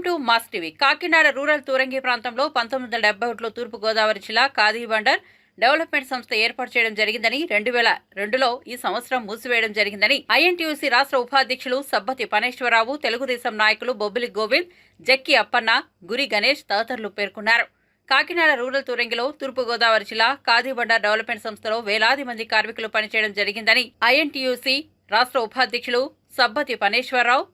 Welcome to Mass TV. Kakinada rural Turangi ప్రాంతంలో పంతొమ్మిది వందల డెబ్బై ఒకటిలో తూర్పుగోదావరి జిల్లా ఖాదీ బండర్ డెవలప్మెంట్ సంస్థ ఏర్పాటు చేయడం జరిగిందని రెండు వేల రెండులో ఈ సంవత్సరం మూసివేయడం జరిగిందని ఐఎన్టీయూసీ రాష్ట్ర ఉపాధ్యక్షులు సబ్బతి పనేశ్వరరావు తెలుగుదేశం నాయకులు బొబ్బిలి గోవింద్ జక్కి అప్పన్న గురి గణేష్ తదితరులు పేర్కొన్నారు. కాకినాడ రూరల్ తూరంగిలో తూర్పుగోదావరి జిల్లా ఖాదీ బండర్ డెవలప్మెంట్ సంస్థలో వేలాది మంది కార్మికులు పనిచేయడం జరిగిందని ఐఎన్టీయూసీ రాష్ట్ర ఉపాధ్యక్షులు సబ్బతి పనేశ్వరరావు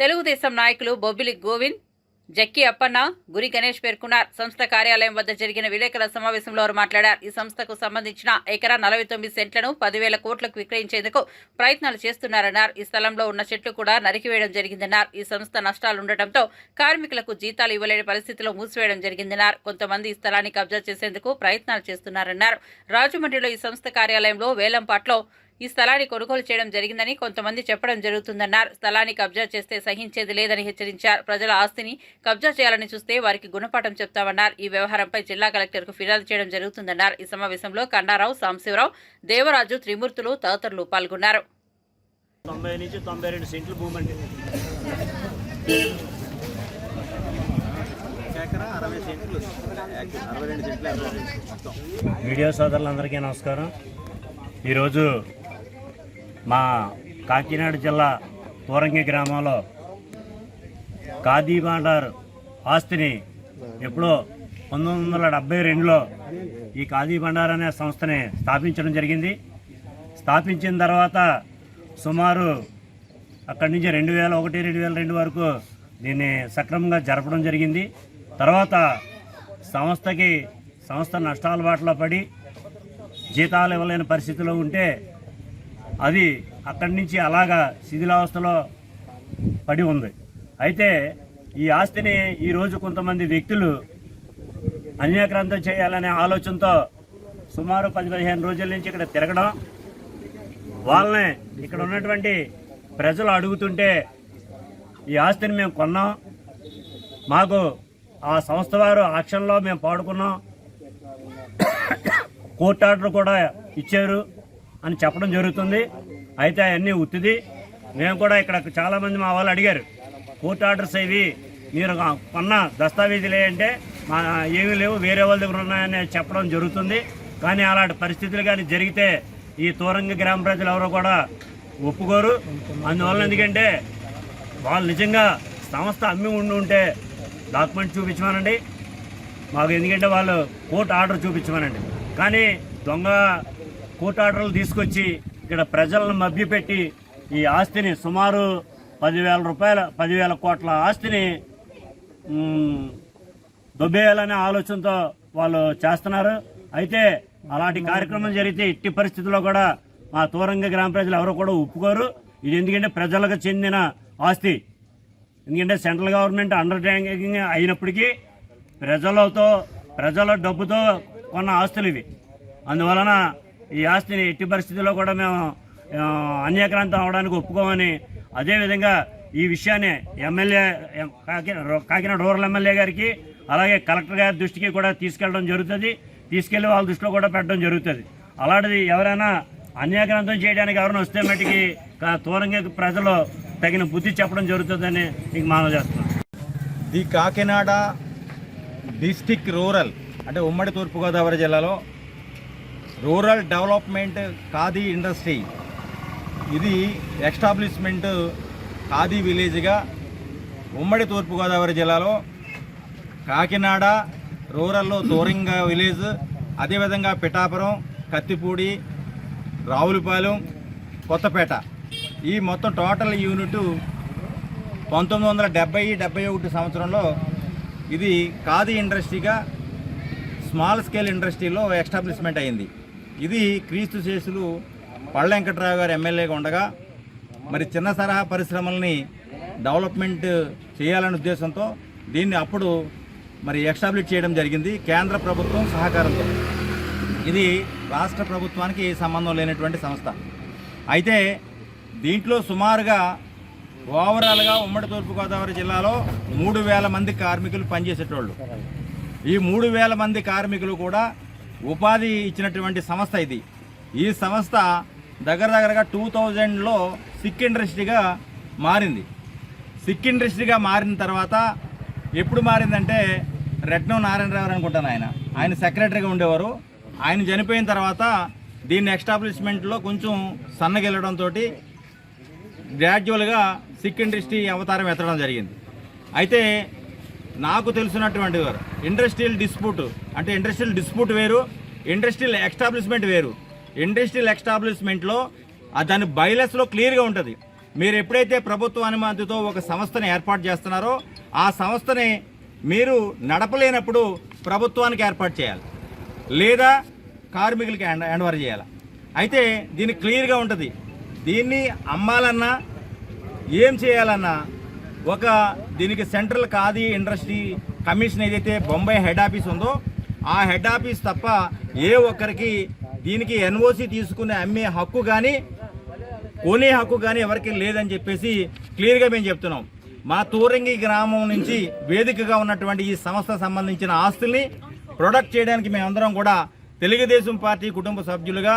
తెలుగుదేశం నాయకులు బొబ్బిలి గోవింద్ జక్కి అప్పన్న గురి గణేష్ పేర్కొన్నారు. సంస్థ కార్యాలయం వద్ద జరిగిన విలేకరుల సమావేశంలో వారు మాట్లాడారు. ఈ సంస్థకు సంబంధించిన ఎకరా నలభై తొమ్మిది సెంట్లను పదివేల కోట్లకు విక్రయించేందుకు ప్రయత్నాలు చేస్తున్నారన్నారు. ఈ స్థలంలో ఉన్న చెట్లు కూడా నరికివేయడం జరిగిందన్నారు. ఈ సంస్థ నష్టాలుండటంతో కార్మికులకు జీతాలు ఇవ్వలేని పరిస్థితిలో మూసివేయడం జరిగిందన్నారు. కొంతమంది ఈ స్థలాన్ని కబ్జా చేసేందుకు ప్రయత్నాలు చేస్తున్నారన్నారు. రాజమండ్రిలో ఈ సంస్థ కార్యాలయంలో వేలంపాట్లో ఈ స్థలాన్ని కొనుగోలు చేయడం జరిగిందని కొంతమంది చెప్పడం జరుగుతుందన్నారు. స్థలాన్ని కబ్జా చేస్తే సహించేది లేదని హెచ్చరించారు. ప్రజల ఆస్తిని కబ్జా చేయాలని చూస్తే వారికి గుణపాఠం చెప్తామన్నారు. ఈ వ్యవహారంపై జిల్లా కలెక్టర్కు ఫిర్యాదు చేయడం జరుగుతుందన్నారు. ఈ సమావేశంలో కన్నారావు సాంశివరావు దేవరాజు త్రిమూర్తులు తదితరులు పాల్గొన్నారు. తొంభై నుంచి తొంభై రెండు సెంట్లు భూమి అండి మీడియా సోదరులందరికీ నమస్కారం. ఈరోజు మా కాకినాడ జిల్లా తూరంగి గ్రామంలో ఖాదీ బాండార్ ఆస్తిని ఎప్పుడో పంతొమ్మిది వందల డెబ్బై రెండులో ఈ ఖాదీ బండార్ అనే సంస్థని స్థాపించడం జరిగింది. స్థాపించిన తర్వాత సుమారు అక్కడి నుంచి రెండు వేల ఒకటి రెండు వేల రెండు వరకు దీన్ని సక్రమంగా జరపడం జరిగింది. తర్వాత సంస్థకి సంస్థ నష్టాల బాటలో పడి జీతాలు ఇవ్వలేని పరిస్థితిలో ఉంటే అది అక్కడి నుంచి అలాగా శిథిలావస్థలో పడి ఉంది. అయితే ఈ ఆస్తిని ఈరోజు కొంతమంది వ్యక్తులు అన్యాక్రాంతం చేయాలనే ఆలోచనతో సుమారు పది పదిహేను రోజుల నుంచి ఇక్కడ తిరగడం వాళ్ళని ఇక్కడ ఉన్నటువంటి ప్రజలు అడుగుతుంటే ఈ ఆస్తిని మేము కొన్నాం. మాకు ఆ సంస్థ వారు ఆక్షన్లో మేము పాడుకున్నాం. కోర్టు ఆర్డర్ కూడా ఇచ్చారు. అని చెప్పడం జరుగుతుంది. అయితే అవన్నీ ఉత్తిది. మేము కూడా ఇక్కడ చాలామంది మా వాళ్ళు అడిగారు కోర్టు ఆర్డర్స్ ఇవి మీరు కొన్న దస్తావేజీలు అంటే మా ఏమీ లేవు వేరే వాళ్ళ దగ్గర ఉన్నాయని చెప్పడం జరుగుతుంది. కానీ అలాంటి పరిస్థితులు కానీ జరిగితే ఈ తూరంగ గ్రామ ప్రజలు ఎవరో కూడా ఒప్పుకోరు. అందువల్ల ఎందుకంటే వాళ్ళు నిజంగా సంస్థ అమ్మి ఉండి ఉంటే డాక్యుమెంట్ చూపించమనండి. మాకు ఎందుకంటే వాళ్ళు కోర్టు ఆర్డర్ చూపించమనండి. కానీ దొంగ కోర్టు ఆర్డర్లు తీసుకొచ్చి ఇక్కడ ప్రజలను మభ్యపెట్టి ఈ ఆస్తిని సుమారు పదివేల రూపాయల పదివేల కోట్ల ఆస్తిని దొబ్బేయాలనే ఆలోచనతో వాళ్ళు చేస్తున్నారు. అయితే అలాంటి కార్యక్రమం జరిగితే ఇట్టి పరిస్థితుల్లో కూడా మా తూరంగ గ్రామ ప్రజలు ఎవరు కూడా ఒప్పుకోరు. ఇది ఎందుకంటే ప్రజలకు చెందిన ఆస్తి. ఎందుకంటే సెంట్రల్ గవర్నమెంట్ అండర్టేకింగ్ అయినప్పటికీ ప్రజలతో ప్రజల డబ్బుతో కొన్న ఆస్తులు ఇవి. అందువలన ఈ ఆస్తిని ఎట్టి పరిస్థితుల్లో కూడా మేము అన్యాక్రాంతం అవడానికి ఒప్పుకోమని అదేవిధంగా ఈ విషయాన్ని MLA Kakinada Kakinada rural MLA గారికి అలాగే కలెక్టర్ గారి దృష్టికి కూడా తీసుకెళ్ళడం జరుగుతుంది. తీసుకెళ్ళి వాళ్ళ దృష్టిలో కూడా పెట్టడం జరుగుతుంది. అలాంటిది ఎవరైనా అన్యాక్రాంతం చేయడానికి ఎవరైనా వస్తే మటుకి తూరంగా ప్రజలు తగిన బుద్ధి చెప్పడం జరుగుతుందని మీకు మనం చేస్తున్నాం ది కాకినాడ డిస్టిక్ రూరల్ అంటే ఉమ్మడి తూర్పుగోదావరి జిల్లాలో రూరల్ డెవలప్మెంట్ ఖాదీ ఇండస్ట్రీ. ఇది ఎస్టాబ్లిష్మెంట్ ఖాదీ విలేజ్గా ఉమ్మడి తూర్పుగోదావరి జిల్లాలో కాకినాడ రూరల్లో తోరింగ విలేజ్ అదేవిధంగా పిఠాపురం కత్తిపూడి రావులపాలెం కొత్తపేట. ఈ మొత్తం టోటల్ యూనిట్ పంతొమ్మిది వందల డెబ్బై డెబ్బై ఒకటి సంవత్సరంలో ఇది ఖాదీ ఇండస్ట్రీగా స్మాల్ స్కేల్ ఇండస్ట్రీలో ఎస్టాబ్లిష్మెంట్ అయింది. ఇది క్రీస్తు శేషులు పళ్ళ వెంకట్రావు గారు ఎమ్మెల్యేగా ఉండగా మరి చిన్న సరహా పరిశ్రమల్ని డెవలప్మెంట్ చేయాలనే ఉద్దేశంతో దీన్ని అప్పుడు మరి ఎస్టాబ్లిష్ చేయడం జరిగింది కేంద్ర ప్రభుత్వం సహకారంతో. ఇది రాష్ట్ర ప్రభుత్వానికి సంబంధం లేనటువంటి సంస్థ. అయితే దీంట్లో సుమారుగా ఓవరాల్గా ఉమ్మడి తూర్పుగోదావరి జిల్లాలో మూడు వేల మంది కార్మికులు పనిచేసేటోళ్ళు. ఈ మూడు వేల మంది కార్మికులు కూడా ఉపాధి ఇచ్చినటువంటి సంస్థ ఇది. ఈ సంస్థ దగ్గర దగ్గరగా టూ థౌజండ్లో సిక్ ఇండస్ట్రీగా మారింది. సిక్ ఇండస్ట్రీగా మారిన తర్వాత ఎప్పుడు మారిందంటే రెట్నం నారాయణరావు అనుకుంటాను ఆయన. ఆయన సెక్రటరీగా ఉండేవారు. ఆయన చనిపోయిన తర్వాత దీన్ని ఎస్టాబ్లిష్మెంట్లో కొంచెం సన్నగిల్లడంతో గ్రాడ్యువల్గా సిక్ ఇండస్ట్రీ అవతారం ఎత్తడం జరిగింది. అయితే నాకు తెలిసినటువంటి వారు. ఇండస్ట్రియల్ డిస్ప్యూట్ అంటే ఇండస్ట్రియల్ డిస్ప్యూట్ వేరు ఇండస్ట్రియల్ ఎస్టాబ్లిష్మెంట్ వేరు. ఇండస్ట్రియల్ ఎస్టాబ్లిష్మెంట్లో దాని బైలెస్లో క్లియర్గా ఉంటుంది. మీరు ఎప్పుడైతే ప్రభుత్వ అనుమతితో ఒక సంస్థని ఏర్పాటు చేస్తున్నారో ఆ సంస్థని మీరు నడపలేనప్పుడు ప్రభుత్వానికి ఏర్పాటు చేయాలి. లేదా కార్మికులకి హ్యాండ్ చేయాలి. అయితే దీనికి క్లియర్గా ఉంటుంది. దీన్ని అమ్మాలన్నా ఏం చేయాలన్నా ఒక దీనికి సెంట్రల్ ఖాదీ ఇండస్ట్రీ కమిషన్ ఏదైతే బొంబాయి హెడ్ ఆఫీస్ ఉందో ఆ హెడ్ ఆఫీస్ తప్ప ఏ ఒక్కరికి దీనికి ఎన్ఓసి తీసుకునే అమ్మే హక్కు కానీ కొనే హక్కు కానీ ఎవరికి లేదని చెప్పేసి క్లియర్గా మేము చెప్తున్నాం. మా తూరంగి గ్రామం నుంచి వేదికగా ఉన్నటువంటి ఈ సంస్థ సంబంధించిన ఆస్తుల్ని ప్రొడక్ట్ చేయడానికి మేమందరం కూడా తెలుగుదేశం పార్టీ కుటుంబ సభ్యులుగా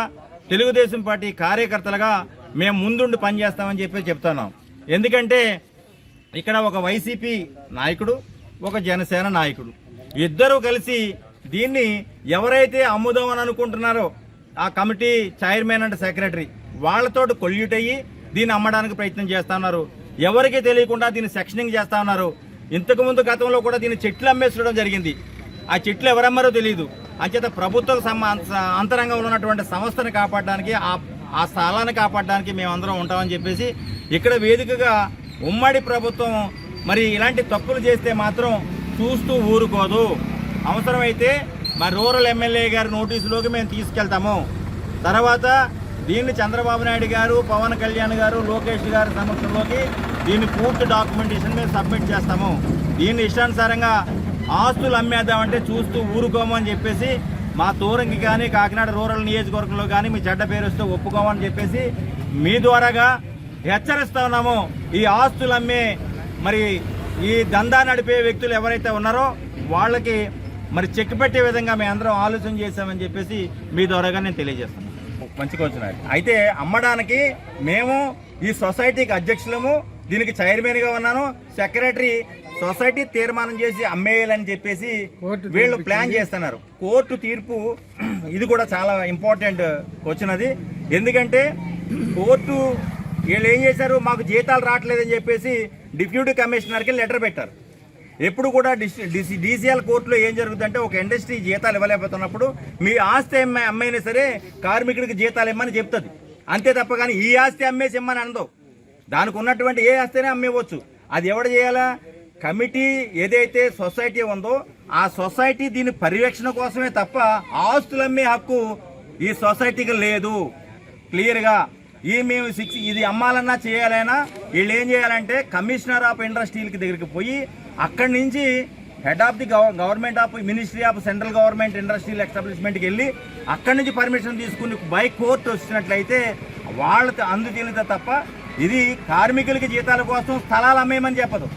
తెలుగుదేశం పార్టీ కార్యకర్తలుగా మేము ముందుండి పనిచేస్తామని చెప్పి చెప్తున్నాం. ఎందుకంటే ఇక్కడ ఒక వైసీపీ నాయకుడు ఒక జనసేన నాయకుడు. ఇద్దరు కలిసి దీన్ని ఎవరైతే అమ్ముదామని అనుకుంటున్నారో ఆ కమిటీ చైర్మన్ అండ్ సెక్రటరీ వాళ్ళతో కొల్యూట్ అయ్యి దీన్ని అమ్మడానికి ప్రయత్నం చేస్తా ఉన్నారు. ఎవరికి తెలియకుండా దీన్ని సెక్షనింగ్ చేస్తా ఉన్నారు. ఇంతకుముందు గతంలో కూడా దీన్ని చెట్లు అమ్మేసడం జరిగింది. ఆ చెట్లు ఎవరమ్మారో తెలియదు అంచేత ప్రభుత్వ అంతరంగంలో ఉన్నటువంటి సంస్థను కాపాడడానికి ఆ ఆ స్థలాన్ని కాపాడడానికి మేమందరం ఉంటామని చెప్పేసి ఇక్కడ వేదికగా ఉమ్మడి ప్రభుత్వం మరి ఇలాంటి తప్పులు చేస్తే మాత్రం చూస్తూ ఊరుకోదు. అవసరమైతే మా రూరల్ ఎమ్మెల్యే గారి నోటీసులోకి మేము తీసుకెళ్తాము. తర్వాత దీన్ని చంద్రబాబు నాయుడు గారు పవన్ కళ్యాణ్ గారు లోకేష్ గారి సమక్షంలోకి దీన్ని పూర్తి డాక్యుమెంటేషన్ మేము సబ్మిట్ చేస్తాము. దీన్ని ఇష్టానుసారంగా ఆస్తులు అమ్మేద్దామంటే చూస్తూ ఊరుకోమని చెప్పేసి మా తూరంకి కానీ కాకినాడ రూరల్ నియోజకవర్గంలో కానీ మీ చెడ్డ పేరు వస్తే ఒప్పుకోమని చెప్పేసి మీ ద్వారాగా హెచ్చరిస్తా ఉన్నాము ఈ ఆస్తులు అమ్మే మరి ఈ దందా నడిపే వ్యక్తులు ఎవరైతే ఉన్నారో వాళ్ళకి మరి చెక్ పెట్టే విధంగా మేము అందరం ఆలోచన చేశామని చెప్పేసి మీ ద్వారాగా నేను తెలియజేస్తాను మంచిగా వచ్చినారు అయితే అమ్మడానికి మేము ఈ సొసైటీకి అధ్యక్షులము. దీనికి చైర్మన్గా ఉన్నాను. సెక్రటరీ సొసైటీ తీర్మానం చేసి అమ్మేయాలని చెప్పేసి వీళ్ళు ప్లాన్ చేస్తున్నారు. కోర్టు తీర్పు ఇది కూడా చాలా ఇంపార్టెంట్ వచ్చినది ఎందుకంటే కోర్టు వీళ్ళు ఏం చేశారు? మాకు జీతాలు రావట్లేదని చెప్పేసి డిప్యూటీ కమిషనర్కి లెటర్ పెట్టారు. ఎప్పుడు కూడా డీసీఎల్ కోర్టులో ఏం జరుగుతుందంటే ఒక ఇండస్ట్రీ జీతాలు ఇవ్వలేకపోతున్నప్పుడు మీ ఆస్తి అమ్మైనా సరే కార్మికుడికి జీతాలు ఇమ్మని చెప్తుంది. అంతే తప్ప కానీ ఈ ఆస్తి అమ్మేసి ఇమ్మని అనదు. దానికి ఉన్నటువంటి ఏ ఆస్తినే అమ్మేవచ్చు. అది ఎవడ చేయాలా? కమిటీ ఏదైతే సొసైటీ ఉందో ఆ సొసైటీ దీని పరిరక్షణ కోసమే తప్ప ఆస్తులు అమ్మే హక్కు ఈ సొసైటీకి లేదు. క్లియర్గా ఈ మేము సిక్స్ ఇది అమ్మాలన్నా చేయాలన్నా వీళ్ళు ఏం చేయాలంటే కమిషనర్ ఆఫ్ ఇండస్ట్రీలకి దగ్గరికి పోయి అక్కడి నుంచి head of the government of ministry of central government industrial ఎస్టాబ్లిష్మెంట్కి వెళ్ళి అక్కడి నుంచి పర్మిషన్ తీసుకుని బై కోర్టు వచ్చినట్లయితే వాళ్ళతో అందు తప్ప ఇది కార్మికులకి జీతాల కోసం స్థలాలు అమ్మేయమని చెప్పదు.